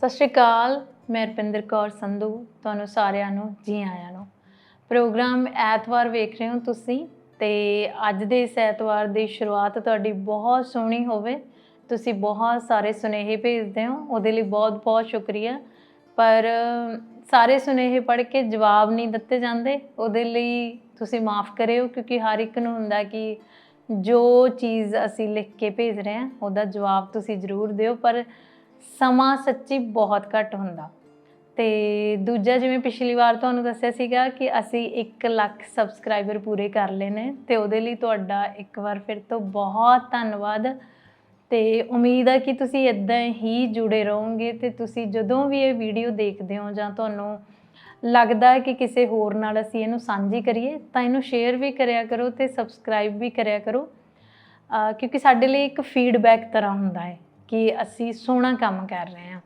ਸਤਿ ਸ਼੍ਰੀ ਅਕਾਲ, ਮੈਂ ਰਪਿੰਦਰ ਕੌਰ ਸੰਧੂ, ਤੁਹਾਨੂੰ ਸਾਰਿਆਂ ਨੂੰ, ਜੀ ਆਇਆਂ ਨੂੰ। ਪ੍ਰੋਗਰਾਮ ਐਤਵਾਰ ਵੇਖ ਰਹੇ ਹੋ ਤੁਸੀਂ ਤੇ ਅੱਜ ਦੇ ਇਸ ਐਤਵਾਰ ਦੀ ਸ਼ੁਰੂਆਤ ਤੁਹਾਡੀ ਬਹੁਤ ਸੋਹਣੀ ਹੋਵੇ। ਤੁਸੀਂ ਬਹੁਤ ਸਾਰੇ ਸੁਨੇਹੇ ਭੇਜਦੇ ਹੋ, ਉਹਦੇ ਲਈ ਬਹੁਤ ਬਹੁਤ ਸ਼ੁਕਰੀਆ। ਪਰ ਸਾਰੇ ਸੁਨੇਹੇ ਪੜ੍ਹ ਕੇ ਜਵਾਬ ਨਹੀਂ ਦਿੱਤੇ ਜਾਂਦੇ, ਉਹਦੇ ਲਈ ਤੁਸੀਂ ਮਾਫ ਕਰਿਓ, ਕਿਉਂਕਿ ਹਰ ਇੱਕ ਨੂੰ ਹੁੰਦਾ ਕਿ ਜੋ ਚੀਜ਼ ਅਸੀਂ ਲਿਖ ਕੇ ਭੇਜ ਰਹੇ ਹਾਂ, ਉਹਦਾ ਜਵਾਬ ਤੁਸੀਂ ਜ਼ਰੂਰ ਦਿਓ। ਪਰ ਸਮਾਂ ਸੱਚੀ ਬਹੁਤ ਘੱਟ ਹੁੰਦਾ। ਤੇ ਦੂਜਾ ਜਿਵੇਂ ਪਿਛਲੀ ਵਾਰ ਤੁਹਾਨੂੰ ਦੱਸਿਆ ਸੀਗਾ ਕਿ ਅਸੀਂ 1 ਲੱਖ ਸਬਸਕ੍ਰਾਈਬਰ ਪੂਰੇ ਕਰ ਲਏ ਨੇ, ਤੇ ਉਹਦੇ ਲਈ ਤੁਹਾਡਾ ਇੱਕ ਵਾਰ ਫਿਰ ਤੋਂ ਬਹੁਤ ਧੰਨਵਾਦ। ਤੇ ਉਮੀਦ ਹੈ ਕਿ ਤੁਸੀਂ ਇਦਾਂ ਹੀ ਜੁੜੇ ਰਹੋਗੇ ਤੇ ਤੁਸੀਂ ਜਦੋਂ ਵੀ ਇਹ ਵੀਡੀਓ ਦੇਖਦੇ ਹੋ ਜਾਂ ਤੁਹਾਨੂੰ ਲੱਗਦਾ ਹੈ ਕਿ ਕਿਸੇ ਹੋਰ ਨਾਲ ਅਸੀਂ ਇਹਨੂੰ ਸਾਂਝੀ ਕਰੀਏ, ਤਾਂ ਇਹਨੂੰ ਸ਼ੇਅਰ ਵੀ ਕਰਿਆ ਕਰੋ ਤੇ ਸਬਸਕ੍ਰਾਈਬ ਵੀ ਕਰਿਆ ਕਰੋ। ਕਿਉਂਕਿ ਸਾਡੇ ਲਈ ਇੱਕ ਫੀਡਬੈਕ ਤਰ੍ਹਾਂ ਹੁੰਦਾ ਹੈ। ਕਿ ਅਸੀਂ ਸੋਹਣਾ ਕੰਮ ਕਰ ਰਹੇ ਹਾਂ।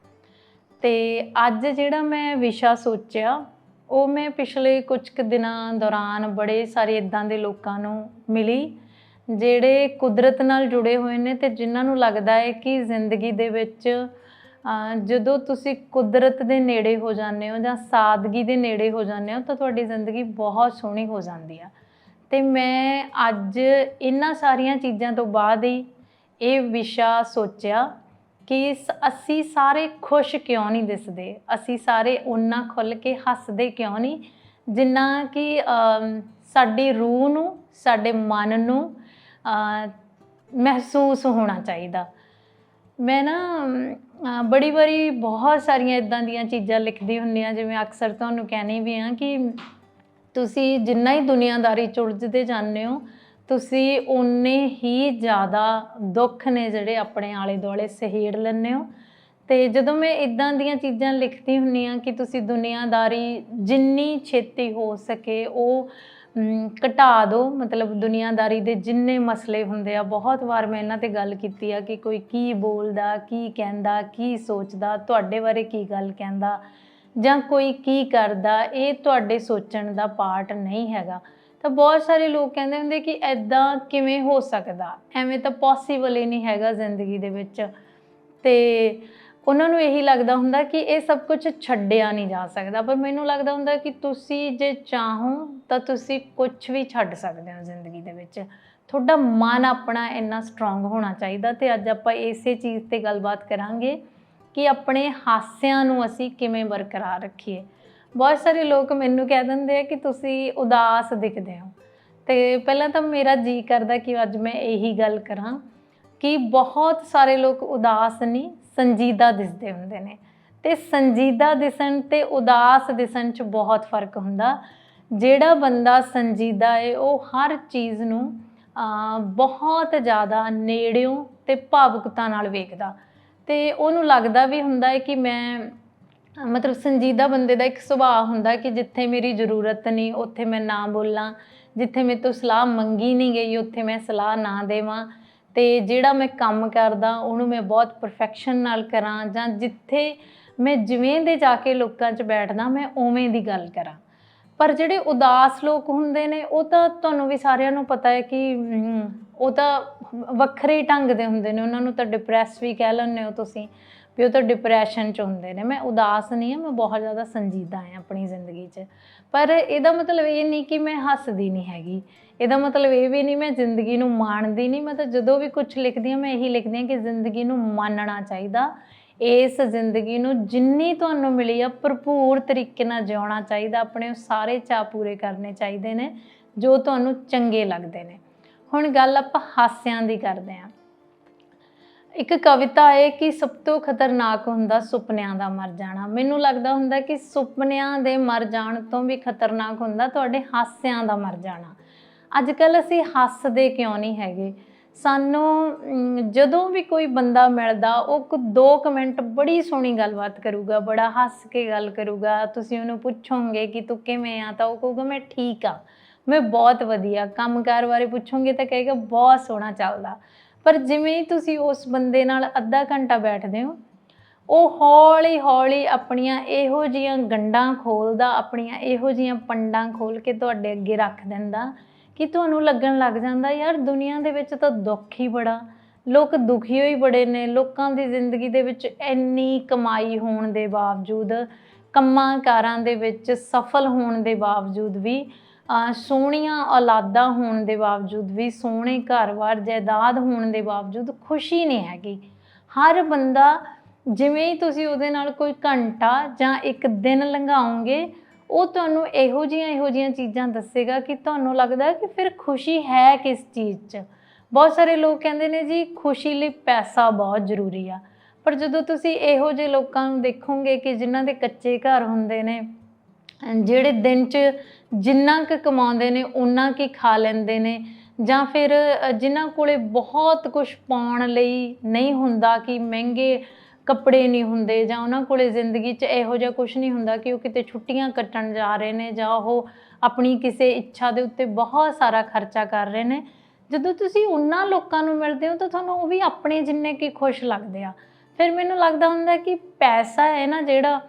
ਤੇ ਅੱਜ ਜਿਹੜਾ ਮੈਂ ਵਿਸ਼ਾ ਸੋਚਿਆ, ਉਹ ਮੈਂ ਪਿਛਲੇ ਕੁਝ ਕੁ ਦਿਨਾਂ ਦੌਰਾਨ ਬੜੇ ਸਾਰੇ ਇਦਾਂ ਦੇ ਲੋਕਾਂ ਨੂੰ ਮਿਲੀ, ਜਿਹੜੇ ਕੁਦਰਤ ਨਾਲ ਜੁੜੇ ਹੋਏ ਨੇ ਤੇ ਜਿਨ੍ਹਾਂ ਨੂੰ ਲੱਗਦਾ ਹੈ ਕਿ ਜ਼ਿੰਦਗੀ ਦੇ ਵਿੱਚ ਜਦੋਂ ਤੁਸੀਂ ਕੁਦਰਤ ਦੇ ਨੇੜੇ ਹੋ ਜਾਂਦੇ ਹੋ ਜਾਂ ਸਾਦਗੀ ਦੇ ਨੇੜੇ ਹੋ ਜਾਂਦੇ ਹੋ, ਤਾਂ ਤੁਹਾਡੀ ਜ਼ਿੰਦਗੀ ਬਹੁਤ ਸੋਹਣੀ ਹੋ ਜਾਂਦੀ ਆ। ਤੇ ਮੈਂ ਅੱਜ ਇਹਨਾਂ ਸਾਰੀਆਂ ਚੀਜ਼ਾਂ ਤੋਂ ਬਾਅਦ ਹੀ ਇਹ ਵਿਸ਼ਾ ਸੋਚਿਆ ਕਿ ਸ- ਅਸੀਂ ਸਾਰੇ ਖੁਸ਼ ਕਿਉਂ ਨਹੀਂ ਦਿਸਦੇ? ਅਸੀਂ ਸਾਰੇ ਉਨਾ ਖੁੱਲ ਕੇ ਹੱਸਦੇ ਕਿਉਂ ਨਹੀਂ? ਜਿੰਨਾ ਕਿ ਸਾਡੀ ਰੂਹ ਨੂੰ, ਸਾਡੇ ਮਨ ਨੂੰ ਮਹਿਸੂਸ ਹੋਣਾ ਚਾਹੀਦਾ। ਮੈਂ ਨਾ ਬੜੀ ਵਾਰੀ ਬਹੁਤ ਸਾਰੀਆਂ ਇਦਾਂ ਦੀਆਂ ਚੀਜ਼ਾਂ ਲਿਖਦੀ ਹੁੰਦੀ ਆ ਜਿਵੇਂ ਅਕਸਰ ਤੁਹਾਨੂੰ ਕਹਿਣੀ ਵੀ ਆ ਕਿ ਤੁਸੀਂ ਜਿੰਨਾ ਹੀ ਦੁਨੀਆਦਾਰੀ ਚ ਉਲਝਦੇ ਜਾਂਦੇ ਹੋ ਤੁਸੀਂ ਉਨੇ ਹੀ ਜ਼ਿਆਦਾ ਦੁੱਖ ਨੇ ਜਿਹੜੇ ਆਪਣੇ ਆਲੇ ਦੁਆਲੇ ਸਹੇੜ ਲੈਂਦੇ ਹੋ। ਤੇ ਜਦੋਂ ਮੈਂ ਇਦਾਂ ਦੀਆਂ ਚੀਜ਼ਾਂ ਲਿਖਦੀ ਹੁੰਨੀ ਆ ਕਿ ਤੁਸੀਂ ਦੁਨੀਆਦਾਰੀ ਜਿੰਨੀ ਛੇਤੀ ਹੋ ਸਕੇ ਉਹ ਘਟਾ ਦਿਓ ਮਤਲਬ ਦੁਨੀਆਦਾਰੀ ਦੇ ਜਿੰਨੇ ਮਸਲੇ ਹੁੰਦੇ ਆ, ਬਹੁਤ ਵਾਰ ਮੈਂ ਇਹਨਾਂ ਤੇ ਗੱਲ ਕੀਤੀ ਆ ਕਿ ਕੋਈ ਕੀ ਬੋਲਦਾ, ਕੀ ਕਹਿੰਦਾ, ਕੀ ਸੋਚਦਾ, ਤੁਹਾਡੇ ਬਾਰੇ ਕੀ ਗੱਲ ਕਹਿੰਦਾ ਜਾਂ ਕੋਈ ਕੀ ਕਰਦਾ, ਇਹ ਤੁਹਾਡੇ ਸੋਚਣ ਦਾ ਪਾਰਟ ਨਹੀਂ ਹੈਗਾ। ਤਾਂ ਬਹੁਤ ਸਾਰੇ ਲੋਕ ਕਹਿੰਦੇ ਹੁੰਦੇ ਕਿ ਐਦਾਂ ਕਿਵੇਂ ਹੋ ਸਕਦਾ? ਐਵੇਂ ਤਾਂ ਪੋਸੀਬਲ ਹੀ ਨਹੀਂ ਹੈਗਾ ਜ਼ਿੰਦਗੀ ਦੇ ਵਿੱਚ। ਤੇ ਉਹਨਾਂ ਨੂੰ ਇਹੀ ਲੱਗਦਾ ਹੁੰਦਾ ਕਿ ਇਹ ਸਭ ਕੁਝ ਛੱਡਿਆ ਨਹੀਂ ਜਾ ਸਕਦਾ। ਪਰ ਮੈਨੂੰ ਲੱਗਦਾ ਹੁੰਦਾ ਕਿ ਤੁਸੀਂ ਜੇ ਚਾਹੋ ਤਾਂ ਤੁਸੀਂ ਕੁਝ ਵੀ ਛੱਡ ਸਕਦੇ ਹੋ ਜ਼ਿੰਦਗੀ ਦੇ ਵਿੱਚ। ਤੁਹਾਡਾ ਮਨ ਆਪਣਾ ਇੰਨਾ ਸਟਰੋਂਗ ਹੋਣਾ ਚਾਹੀਦਾ ਤੇ ਅੱਜ ਆਪਾਂ ਇਸੇ ਚੀਜ਼ ਤੇ ਗੱਲਬਾਤ ਕਰਾਂਗੇ ਕਿ ਆਪਣੇ ਹਾਸਿਆਂ ਨੂੰ ਅਸੀਂ ਕਿਵੇਂ ਬਰਕਰਾਰ ਰੱਖੀਏ। ਬਹੁਤ ਸਾਰੇ ਲੋਕ ਮੈਨੂੰ ਕਹਿ ਦਿੰਦੇ ਆ ਕਿ ਤੁਸੀਂ ਉਦਾਸ ਦਿਖਦੇ ਹੋ। ਤੇ ਪਹਿਲਾਂ ਤਾਂ ਮੇਰਾ ਜੀ ਕਰਦਾ ਕਿ ਅੱਜ ਮੈਂ ਇਹੀ ਗੱਲ ਕਰਾਂ ਕਿ ਬਹੁਤ ਸਾਰੇ ਲੋਕ ਉਦਾਸ ਨਹੀਂ ਸੰਜੀਦਾ ਦਿਸਦੇ ਹੁੰਦੇ ਨੇ। ਤੇ ਸੰਜੀਦਾ ਦਿਸਣ ਤੇ ਉਦਾਸ ਦਿਸਣ 'ਚ ਬਹੁਤ ਫ਼ਰਕ ਹੁੰਦਾ। ਜਿਹੜਾ ਬੰਦਾ ਸੰਜੀਦਾ ਏ, ਉਹ ਹਰ ਚੀਜ਼ ਨੂੰ ਬਹੁਤ ਜ਼ਿਆਦਾ ਨੇੜਿਓਂ ਤੇ ਭਾਵੁਕਤਾ ਨਾਲ ਵੇਖਦਾ। ਤੇ ਉਹਨੂੰ ਲੱਗਦਾ ਵੀ ਹੁੰਦਾ ਹੈ ਕਿ ਮੈਂ ਮਤਲਬ ਸੰਜੀਦਾ ਬੰਦੇ ਦਾ ਇੱਕ ਸੁਭਾਅ ਹੁੰਦਾ ਕਿ ਜਿੱਥੇ ਮੇਰੀ ਜ਼ਰੂਰਤ ਨਹੀਂ, ਉੱਥੇ ਮੈਂ ਨਾ ਬੋਲਾਂ, ਜਿੱਥੇ ਮੇਰੇ ਤੋਂ ਸਲਾਹ ਮੰਗੀ ਨਹੀਂ ਗਈ, ਉੱਥੇ ਮੈਂ ਸਲਾਹ ਨਾ ਦੇਵਾਂ ਤੇ ਜਿਹੜਾ ਮੈਂ ਕੰਮ ਕਰਦਾ, ਉਹਨੂੰ ਮੈਂ ਬਹੁਤ ਪਰਫੈਕਸ਼ਨ ਨਾਲ ਕਰਾਂ ਜਾਂ ਜਿੱਥੇ ਮੈਂ ਜਿਵੇਂ ਦੇ ਜਾ ਕੇ ਲੋਕਾਂ 'ਚ ਬੈਠਦਾ, ਮੈਂ ਉਵੇਂ ਦੀ ਗੱਲ ਕਰਾਂ। ਪਰ ਜਿਹੜੇ ਉਦਾਸ ਲੋਕ ਹੁੰਦੇ ਨੇ, ਉਹ ਤਾਂ ਤੁਹਾਨੂੰ ਵੀ ਸਾਰਿਆਂ ਨੂੰ ਪਤਾ ਹੈ ਕਿ ਉਹ ਤਾਂ ਵੱਖਰੇ ਢੰਗ ਦੇ ਹੁੰਦੇ ਨੇ, ਉਹਨਾਂ ਨੂੰ ਤਾਂ ਡਿਪਰੈਸ ਵੀ ਕਹਿ ਲੈਂਦੇ ਹੋ ਤੁਸੀਂ। ਵੀ ਉਹ ਤਾਂ ਡਿਪਰੈਸ਼ਨ 'ਚ ਹੁੰਦੇ ਨੇ। ਮੈਂ ਉਦਾਸ ਨਹੀਂ ਹਾਂ, ਮੈਂ ਬਹੁਤ ਜ਼ਿਆਦਾ ਸੰਜੀਦਾ ਹਾਂ ਆਪਣੀ ਜ਼ਿੰਦਗੀ 'ਚ। ਪਰ ਇਹਦਾ ਮਤਲਬ ਇਹ ਨਹੀਂ ਕਿ ਮੈਂ ਹੱਸਦੀ ਨਹੀਂ ਹੈਗੀ। ਇਹਦਾ ਮਤਲਬ ਇਹ ਵੀ ਨਹੀਂ ਮੈਂ ਜ਼ਿੰਦਗੀ ਨੂੰ ਮਾਣਦੀ ਨਹੀਂ। ਮੈਂ ਤਾਂ ਜਦੋਂ ਵੀ ਕੁਝ ਲਿਖਦੀ ਹਾਂ, ਮੈਂ ਇਹੀ ਲਿਖਦੀ ਹਾਂ ਕਿ ਜ਼ਿੰਦਗੀ ਨੂੰ ਮਾਣਨਾ ਚਾਹੀਦਾ। ਇਸ ਜ਼ਿੰਦਗੀ ਨੂੰ ਜਿੰਨੀ ਤੁਹਾਨੂੰ ਮਿਲੀ ਆ, ਭਰਪੂਰ ਤਰੀਕੇ ਨਾਲ ਜਿਉਣਾ ਚਾਹੀਦਾ। ਆਪਣੇ ਸਾਰੇ ਚਾਅ ਪੂਰੇ ਕਰਨੇ ਚਾਹੀਦੇ ਨੇ, ਜੋ ਤੁਹਾਨੂੰ ਚੰਗੇ ਲੱਗਦੇ ਨੇ। ਹੁਣ ਗੱਲ ਆਪਾਂ ਹਾਸਿਆਂ ਦੀ ਕਰਦੇ ਹਾਂ। ਇੱਕ ਕਵਿਤਾ ਹੈ ਕਿ ਸਭ ਤੋਂ ਖਤਰਨਾਕ ਹੁੰਦਾ ਸੁਪਨਿਆਂ ਦਾ ਮਰ ਜਾਣਾ। ਮੈਨੂੰ ਲੱਗਦਾ ਹੁੰਦਾ ਕਿ ਸੁਪਨਿਆਂ ਦੇ ਮਰ ਜਾਣ ਤੋਂ ਵੀ ਖਤਰਨਾਕ ਹੁੰਦਾ ਤੁਹਾਡੇ ਹਾਸਿਆਂ ਦਾ ਮਰ ਜਾਣਾ। ਅੱਜ ਕੱਲ ਅਸੀਂ ਹੱਸਦੇ ਕਿਉਂ ਨਹੀਂ ਹੈਗੇ? ਸਾਨੂੰ ਜਦੋਂ ਵੀ ਕੋਈ ਬੰਦਾ ਮਿਲਦਾ, ਉਹ ਕੋ ਦੋ ਕਮੈਂਟ ਬੜੀ ਸੋਹਣੀ ਗੱਲਬਾਤ ਕਰੂਗਾ, ਬੜਾ ਹੱਸ ਕੇ ਗੱਲ ਕਰੂਗਾ। ਤੁਸੀਂ ਉਹਨੂੰ ਪੁੱਛੋਗੇ ਕਿ ਤੂੰ ਕਿਵੇਂ ਆ? ਤਾਂ ਉਹ ਕਹੂਗਾ, ਮੈਂ ਠੀਕ ਆ। ਮੈਂ ਬਹੁਤ ਵਧੀਆ। ਕੰਮਕਾਰ ਬਾਰੇ ਪੁੱਛੋਗੇ ਤਾਂ ਕਹੇਗਾ, ਬਹੁਤ ਸੋਹਣਾ ਚੱਲਦਾ। ਪਰ ਜਿਵੇਂ ਹੀ ਤੁਸੀਂ ਉਸ ਬੰਦੇ ਨਾਲ ਅੱਧਾ ਘੰਟਾ ਬੈਠਦੇ ਹੋ, ਉਹ ਹੌਲੀ ਹੌਲੀ ਆਪਣੀਆਂ ਇਹੋ ਜੀਆਂ ਗੰਡਾਂ ਖੋਲਦਾ, ਆਪਣੀਆਂ ਇਹੋ ਜੀਆਂ ਪੰਡਾਂ ਖੋਲ ਕੇ ਤੁਹਾਡੇ ਅੱਗੇ ਰੱਖ ਦਿੰਦਾ ਕਿ ਤੁਹਾਨੂੰ ਲੱਗਣ ਲੱਗ ਜਾਂਦਾ, ਯਾਰ ਦੁਨੀਆ ਦੇ ਵਿੱਚ ਤਾਂ ਦੁੱਖ ਹੀ ਬੜਾ, ਲੋਕ ਦੁਖੀ ਹੋਈ ਬੜੇ ਨੇ, ਲੋਕਾਂ ਦੀ ਜ਼ਿੰਦਗੀ ਦੇ ਵਿੱਚ ਇੰਨੀ ਕਮਾਈ ਹੋਣ ਦੇ ਬਾਵਜੂਦ, ਕੰਮਾਂ ਕਾਰਾਂ ਦੇ ਵਿੱਚ ਸਫਲ ਹੋਣ ਦੇ ਬਾਵਜੂਦ ਵੀ ਸੋਹਣੀਆਂ ਔਲਾਦਾਂ ਹੋਣ ਦੇ ਬਾਵਜੂਦ ਵੀ, ਸੋਹਣੇ ਘਰ-ਬਾਰ, ਜਾਇਦਾਦ ਹੋਣ ਦੇ ਬਾਵਜੂਦ ਖੁਸ਼ੀ ਨਹੀਂ ਹੈਗੀ। ਹਰ ਬੰਦਾ ਜਿਵੇਂ ਹੀ ਤੁਸੀਂ ਉਹਦੇ ਨਾਲ ਕੋਈ ਘੰਟਾ ਜਾਂ ਇੱਕ ਦਿਨ ਲੰਘਾਓਗੇ, ਉਹ ਤੁਹਾਨੂੰ ਇਹੋ ਜਿਹੀਆਂ ਇਹੋ ਜਿਹੀਆਂ ਚੀਜ਼ਾਂ ਦੱਸੇਗਾ ਕਿ ਤੁਹਾਨੂੰ ਲੱਗਦਾ ਕਿ ਫਿਰ ਖੁਸ਼ੀ ਹੈ ਕਿਸ ਚੀਜ਼ 'ਚ। ਬਹੁਤ ਸਾਰੇ ਲੋਕ ਕਹਿੰਦੇ ਨੇ ਜੀ, ਖੁਸ਼ੀ ਲਈ ਪੈਸਾ ਬਹੁਤ ਜ਼ਰੂਰੀ ਆ। ਪਰ ਜਦੋਂ ਤੁਸੀਂ ਇਹੋ ਜਿਹੇ ਲੋਕਾਂ ਨੂੰ ਦੇਖੋਗੇ ਕਿ ਜਿਨ੍ਹਾਂ ਦੇ ਕੱਚੇ ਘਰ ਹੁੰਦੇ ਨੇ, ਜਿਹੜੇ ਦਿਨ 'ਚ ਜਿੰਨਾ ਕੁ ਕਮਾਉਂਦੇ ਨੇ ਉਨਾ ਕੀ ਖਾ ਲੈਂਦੇ ਨੇ, ਜਾਂ ਫਿਰ ਜਿਨ੍ਹਾਂ ਕੋਲੇ ਬਹੁਤ ਕੁਝ ਪਾਉਣ ਲਈ ਨਹੀਂ ਹੁੰਦਾ ਕਿ ਮਹਿੰਗੇ ਕੱਪੜੇ ਨਹੀਂ ਹੁੰਦੇ, ਜਾਂ ਉਹਨਾਂ ਕੋਲੇ ਜ਼ਿੰਦਗੀ 'ਚ ਇਹੋ ਜਿਹਾ ਕੁਝ ਨਹੀਂ ਹੁੰਦਾ ਕਿ ਉਹ ਕਿਤੇ ਛੁੱਟੀਆਂ ਕੱਟਣ ਜਾ ਰਹੇ ਨੇ, ਜਾਂ ਉਹ ਆਪਣੀ ਕਿਸੇ ਇੱਛਾ ਦੇ ਉੱਤੇ ਬਹੁਤ ਸਾਰਾ ਖਰਚਾ ਕਰ ਰਹੇ ਨੇ। ਜਦੋਂ ਤੁਸੀਂ ਉਹਨਾਂ ਲੋਕਾਂ ਨੂੰ ਮਿਲਦੇ ਹੋ, ਤਾਂ ਤੁਹਾਨੂੰ ਉਹ ਵੀ ਆਪਣੇ ਜਿੰਨੇ ਕੀ ਖੁਸ਼ ਲੱਗਦੇ ਆ। ਫਿਰ ਮੈਨੂੰ ਲੱਗਦਾ ਹੁੰਦਾ ਕਿ ਪੈਸਾ ਹੈ ਨਾ ਜਿਹੜਾ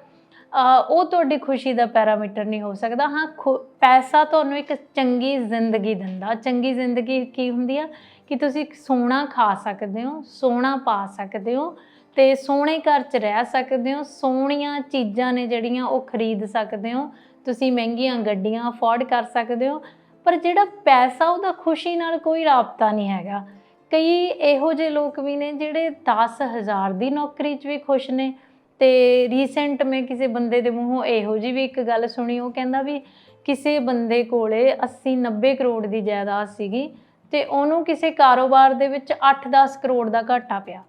ਉਹ ਤੁਹਾਡੀ ਖੁਸ਼ੀ ਦਾ ਪੈਰਾਮੀਟਰ ਨਹੀਂ ਹੋ ਸਕਦਾ। ਹਾਂ, ਖੁ- ਪੈਸਾ ਤੁਹਾਨੂੰ ਇੱਕ ਚੰਗੀ ਜ਼ਿੰਦਗੀ ਦਿੰਦਾ। ਚੰਗੀ ਜ਼ਿੰਦਗੀ ਕੀ ਹੁੰਦੀ ਆ? ਕਿ ਤੁਸੀਂ ਇੱਕ ਸੋਹਣਾ ਖਾ ਸਕਦੇ ਹੋ, ਸੋਹਣਾ ਪਾ ਸਕਦੇ ਹੋ ਤੇ ਸੋਹਣੇ ਘਰ 'ਚ ਰਹਿ ਸਕਦੇ ਹੋ, ਸੋਹਣੀਆਂ ਚੀਜ਼ਾਂ ਨੇ ਜਿਹੜੀਆਂ ਉਹ ਖਰੀਦ ਸਕਦੇ ਹੋ, ਤੁਸੀਂ ਮਹਿੰਗੀਆਂ ਗੱਡੀਆਂ ਅਫੋਰਡ ਕਰ ਸਕਦੇ ਹੋ, ਪਰ ਜਿਹੜਾ ਪੈਸਾ ਉਹਦਾ ਖੁਸ਼ੀ ਨਾਲ ਕੋਈ ਰਾਬਤਾ ਨਹੀਂ ਹੈਗਾ। ਕਈ ਇਹੋ ਜਿਹੇ ਲੋਕ ਵੀ ਨੇ ਜਿਹੜੇ 10000 ਦੀ ਨੌਕਰੀ 'ਚ ਵੀ ਖੁਸ਼ ਨੇ ਤੇ ਰੀਸੈਂਟ ਮੈਂ ਕਿਸੇ ਬੰਦੇ ਦੇ ਮੂੰਹੋਂ ਇਹੋ ਜਿਹੀ ਵੀ ਇੱਕ ਗੱਲ ਸੁਣੀ, ਉਹ ਕਹਿੰਦਾ ਵੀ ਕਿਸੇ ਬੰਦੇ ਕੋਲੇ 80 90 ਕਰੋੜ ਦੀ ਜਾਇਦਾਦ ਸੀਗੀ ਤੇ ਉਹਨੂੰ ਕਿਸੇ ਕਾਰੋਬਾਰ ਦੇ ਵਿੱਚ 8-10 ਕਰੋੜ ਦਾ ਘਾਟਾ ਪਿਆ।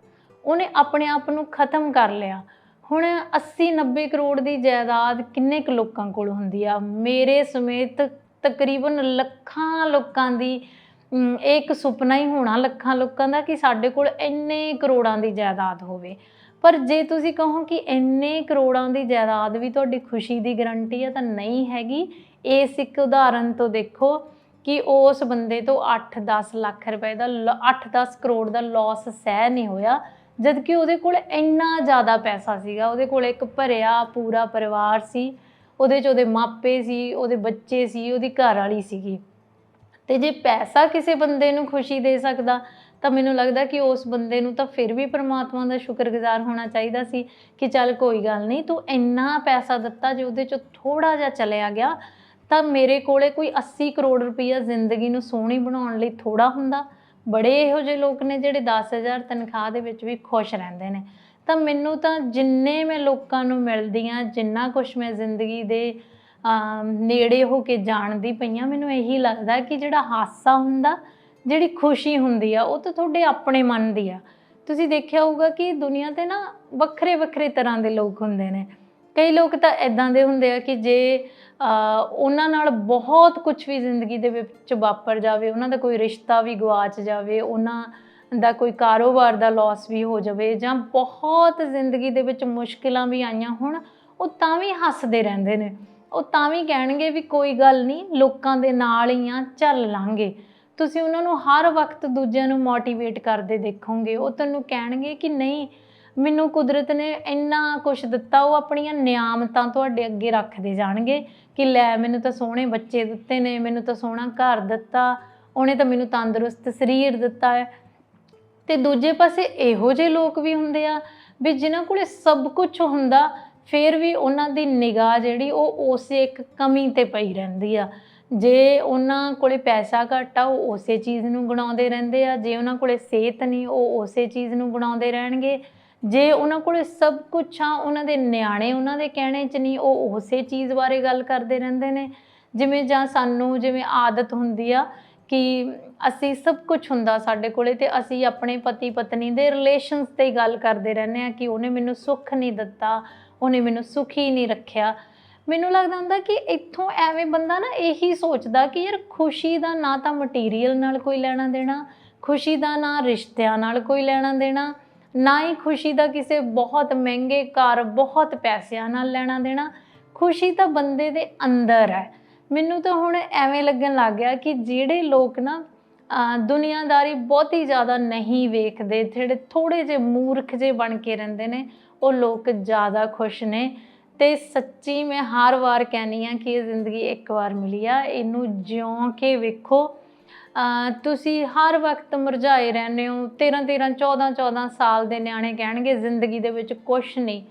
ਉਹਨੇ ਆਪਣੇ ਆਪ ਨੂੰ ਖਤਮ ਕਰ ਲਿਆ। ਹੁਣ 80 90 ਕਰੋੜ ਦੀ ਜਾਇਦਾਦ ਕਿੰਨੇ ਕੁ ਲੋਕਾਂ ਕੋਲ ਹੁੰਦੀ ਆ? ਮੇਰੇ ਸਮੇਤ ਤਕਰੀਬਨ ਲੱਖਾਂ ਲੋਕਾਂ ਦੀ ਇਹ ਇੱਕ ਸੁਪਨਾ ਹੀ ਹੋਣਾ ਲੱਖਾਂ ਲੋਕਾਂ ਦਾ ਕਿ ਸਾਡੇ ਕੋਲ ਇੰਨੇ ਕਰੋੜਾਂ ਦੀ ਜਾਇਦਾਦ ਹੋਵੇ। ਪਰ ਜੇ ਤੁਸੀਂ ਕਹੋ ਕਿ ਇੰਨੇ ਕਰੋੜਾਂ ਦੀ ਜਾਇਦਾਦ ਵੀ ਤੁਹਾਡੀ ਖੁਸ਼ੀ ਦੀ ਗਾਰੰਟੀ ਹੈ ਤਾਂ ਨਹੀਂ ਹੈਗੀ। ਇਸ ਇੱਕ ਉਦਾਹਰਨ ਤੋਂ ਦੇਖੋ ਕਿ ਉਸ ਬੰਦੇ ਤੋਂ 8-10 ਲੱਖ ਰੁਪਏ ਦਾ 8-10 ਕਰੋੜ ਦਾ ਲਾਸ ਸਹਿ ਨਹੀਂ ਹੋਇਆ। ਜਦ ਕਿ ਉਹਦੇ ਕੋਲ ਇੰਨਾ ਜ਼ਿਆਦਾ ਪੈਸਾ ਸੀਗਾ, ਉਹਦੇ ਕੋਲ ਇੱਕ ਭਰਿਆ ਪੂਰਾ ਪਰਿਵਾਰ ਸੀ, ਉਹਦੇ 'ਚ ਉਹਦੇ ਮਾਪੇ ਸੀ, ਉਹਦੇ ਬੱਚੇ ਸੀ, ਉਹਦੀ ਘਰ ਵਾਲੀ ਸੀਗੀ। ਤੇ ਜੇ ਪੈਸਾ ਕਿਸੇ ਬੰਦੇ ਨੂੰ ਖੁਸ਼ੀ ਦੇ ਸਕਦਾ ਤਾਂ ਮੈਨੂੰ ਲੱਗਦਾ ਕਿ ਉਸ ਬੰਦੇ ਨੂੰ ਤਾਂ ਫਿਰ ਵੀ ਪ੍ਰਮਾਤਮਾ ਦਾ ਸ਼ੁਕਰਗੁਜ਼ਾਰ ਹੋਣਾ ਚਾਹੀਦਾ ਸੀ ਕਿ ਚੱਲ ਕੋਈ ਗੱਲ ਨਹੀਂ, ਤੂੰ ਇੰਨਾ ਪੈਸਾ ਦਿੱਤਾ ਜੇ ਉਹਦੇ ਚੋਂ ਥੋੜਾ ਜਿਹਾ ਚਲਿਆ ਗਿਆ, ਤਾਂ ਮੇਰੇ ਕੋਲੇ ਕੋਈ 80 ਕਰੋੜ ਰੁਪਈਆ ਜ਼ਿੰਦਗੀ ਨੂੰ ਸੋਹਣੀ ਬਣਾਉਣ ਲਈ ਥੋੜਾ ਹੁੰਦਾ। ਬੜੇ ਇਹੋ ਜਿਹੇ ਲੋਕ ਨੇ ਜਿਹੜੇ 10000 ਤਨਖਾਹ ਦੇ ਵਿੱਚ ਵੀ ਖੁਸ਼ ਰਹਿੰਦੇ ਨੇ। ਤਾਂ ਮੈਨੂੰ ਤਾਂ ਜਿੰਨੇ ਮੈਂ ਲੋਕਾਂ ਨੂੰ ਮਿਲਦੀ ਆ ਜਿੰਨਾ ਕੁਝ ਮੈਂ ਜ਼ਿੰਦਗੀ ਦੇ ਨੇੜੇ ਹੋ ਕੇ ਜਾਣਦੀ ਪਈਆਂ ਮੈਨੂੰ ਇਹੀ ਲੱਗਦਾ ਕਿ ਜਿਹੜਾ ਹਾਸਾ ਹੁੰਦਾ ਜਿਹੜੀ ਖੁਸ਼ੀ ਹੁੰਦੀ ਆ, ਉਹ ਤਾਂ ਤੁਹਾਡੇ ਆਪਣੇ ਮਨ ਦੀ ਆ। ਤੁਸੀਂ ਦੇਖਿਆ ਹੋਊਗਾ ਕਿ ਦੁਨੀਆ ਤੇ ਨਾ ਵੱਖਰੇ ਵੱਖਰੇ ਤਰ੍ਹਾਂ ਦੇ ਲੋਕ ਹੁੰਦੇ ਨੇ। ਕਈ ਲੋਕ ਤਾਂ ਇਦਾਂ ਦੇ ਹੁੰਦੇ ਆ ਕਿ ਜੇ ਉਹਨਾਂ ਨਾਲ ਬਹੁਤ ਕੁਝ ਵੀ ਜ਼ਿੰਦਗੀ ਦੇ ਵਿੱਚ ਵਾਪਰ ਜਾਵੇ, ਉਹਨਾਂ ਦਾ ਕੋਈ ਰਿਸ਼ਤਾ ਵੀ ਗਵਾਚ ਜਾਵੇ, ਉਹਨਾਂ ਦਾ ਕੋਈ ਕਾਰੋਬਾਰ ਦਾ ਲਾਸ ਵੀ ਹੋ ਜਾਵੇ ਜਾਂ ਬਹੁਤ ਜ਼ਿੰਦਗੀ ਦੇ ਵਿੱਚ ਮੁਸ਼ਕਿਲਾਂ ਵੀ ਆਈਆਂ ਹੋਣ, ਉਹ ਤਾਂ ਵੀ ਹੱਸਦੇ ਰਹਿੰਦੇ ਨੇ। ਉਹ ਤਾਂ ਵੀ ਕਹਿਣਗੇ ਵੀ ਕੋਈ ਗੱਲ ਨਹੀਂ, ਲੋਕਾਂ ਦੇ ਨਾਲ ਹੀ ਆ, ਚੱਲ ਲਾਂਗੇ। ਤੁਸੀਂ ਉਹਨਾਂ ਨੂੰ ਹਰ ਵਕਤ ਦੂਜਿਆਂ ਨੂੰ ਮੋਟੀਵੇਟ ਕਰਦੇ ਦੇਖੋਗੇ, ਉਹ ਤੁਹਾਨੂੰ ਕਹਿਣਗੇ ਕਿ ਨਹੀਂ, ਮੈਨੂੰ ਕੁਦਰਤ ਨੇ ਇੰਨਾ ਕੁਝ ਦਿੱਤਾ, ਉਹ ਆਪਣੀਆਂ ਨਿਆਮਤਾਂ ਤੁਹਾਡੇ ਅੱਗੇ ਰੱਖਦੇ ਜਾਣਗੇ ਕਿ ਲੈ ਮੈਨੂੰ ਤਾਂ ਸੋਹਣੇ ਬੱਚੇ ਦਿੱਤੇ ਨੇ, ਮੈਨੂੰ ਤਾਂ ਸੋਹਣਾ ਘਰ ਦਿੱਤਾ, ਉਹਨੇ ਤਾਂ ਮੈਨੂੰ ਤੰਦਰੁਸਤ ਸਰੀਰ ਦਿੱਤਾ ਹੈ। ਤੇ ਦੂਜੇ ਪਾਸੇ ਇਹੋ ਜਿਹੇ ਲੋਕ ਵੀ ਹੁੰਦੇ ਆ ਵੀ ਜਿਨ੍ਹਾਂ ਕੋਲੇ ਸਭ ਕੁਝ ਹੁੰਦਾ, ਫਿਰ ਵੀ ਉਹਨਾਂ ਦੀ ਨਿਗਾਹ ਜਿਹੜੀ ਉਹ ਉਸੇ ਇੱਕ ਕਮੀ ਤੇ ਪਈ ਰਹਿੰਦੀ ਆ। ਜੇ ਉਹਨਾਂ ਕੋਲੇ ਪੈਸਾ ਘੱਟ ਆ, ਉਹ ਉਸੇ ਚੀਜ਼ ਨੂੰ ਗਣਾਉਂਦੇ ਰਹਿੰਦੇ ਆ। ਜੇ ਉਹਨਾਂ ਕੋਲੇ ਸਿਹਤ ਨਹੀਂ, ਉਹ ਉਸੇ ਚੀਜ਼ ਨੂੰ ਗਣਾਉਂਦੇ ਰਹਿਣਗੇ। ਜੇ ਉਹਨਾਂ ਕੋਲੇ ਸਭ ਕੁਝ ਆ, ਉਹਨਾਂ ਦੇ ਨਿਆਣੇ ਉਹਨਾਂ ਦੇ ਕਹਿਣੇ 'ਚ ਨਹੀਂ, ਉਹ ਉਸੇ ਚੀਜ਼ ਬਾਰੇ ਗੱਲ ਕਰਦੇ ਰਹਿੰਦੇ ਨੇ। ਜਿਵੇਂ ਜਾਂ ਸਾਨੂੰ ਜਿਵੇਂ ਆਦਤ ਹੁੰਦੀ ਆ ਕਿ ਅਸੀਂ ਸਭ ਕੁਝ ਹੁੰਦਾ ਸਾਡੇ ਕੋਲੇ ਤੇ ਅਸੀਂ ਆਪਣੇ ਪਤੀ ਪਤਨੀ ਦੇ ਰਿਲੇਸ਼ਨਸ ਤੇ ਗੱਲ ਕਰਦੇ ਰਹਿੰਦੇ ਆ ਕਿ ਉਹਨੇ ਮੈਨੂੰ ਸੁੱਖ ਨਹੀਂ ਦਿੱਤਾ, ਉਹਨੇ ਮੈਨੂੰ ਸੁਖੀ ਨਹੀਂ ਰੱਖਿਆ। ਮੈਨੂੰ ਲੱਗਦਾ ਹੁੰਦਾ ਕਿ ਇੱਥੋਂ ਐਵੇਂ ਬੰਦਾ ਨਾ ਇਹੀ ਸੋਚਦਾ ਕਿ ਯਾਰ ਖੁਸ਼ੀ ਦਾ ਨਾ ਤਾਂ ਮਟੀਰੀਅਲ ਨਾਲ ਕੋਈ ਲੈਣਾ ਦੇਣਾ, ਖੁਸ਼ੀ ਦਾ ਨਾ ਰਿਸ਼ਤਿਆਂ ਨਾਲ ਕੋਈ ਲੈਣਾ ਦੇਣਾ, ਨਾ ਹੀ ਖੁਸ਼ੀ ਦਾ ਕਿਸੇ ਬਹੁਤ ਮਹਿੰਗੇ ਘਰ, ਬਹੁਤ ਪੈਸਿਆਂ ਨਾਲ ਲੈਣਾ ਦੇਣਾ। ਖੁਸ਼ੀ ਤਾਂ ਬੰਦੇ ਦੇ ਅੰਦਰ ਹੈ। ਮੈਨੂੰ ਤਾਂ ਹੁਣ ਐਵੇਂ ਲੱਗਣ ਲੱਗ ਗਿਆ ਕਿ ਜਿਹੜੇ ਲੋਕ ਨਾ, ਅਹ, ਦੁਨੀਆਦਾਰੀ ਬਹੁਤੀ ਜ਼ਿਆਦਾ ਨਹੀਂ ਵੇਖਦੇ, ਜਿਹੜੇ ਥੋੜੇ ਜਿਹੇ ਮੂਰਖ ਜਿਹੇ ਬਣ ਕੇ ਰਹਿੰਦੇ ਨੇ, ਉਹ ਲੋਕ ਜ਼ਿਆਦਾ ਖੁਸ਼ ਨੇ। ਤੇ ਸੱਚੀ ਮੈਂ ਹਰ ਵਾਰ ਕਹਿੰਦੀ ਆ ਕਿ ਇਹ ਜ਼ਿੰਦਗੀ ਇੱਕ ਵਾਰ ਮਿਲੀ ਆ, ਇਹਨੂੰ ਜਿਉਂ ਕੇ ਵੇਖੋ। ਤੁਸੀਂ ਹਰ ਵਕਤ ਮੁਰਝਾਏ ਰਹਿੰਦੇ ਹੋ 13 13 14 14 ਸਾਲ ਦੇ ਨਿਆਣੇ ਕਹਿਣਗੇ ਜ਼ਿੰਦਗੀ ਦੇ ਵਿੱਚ ਕੁਝ ਨਹੀਂ।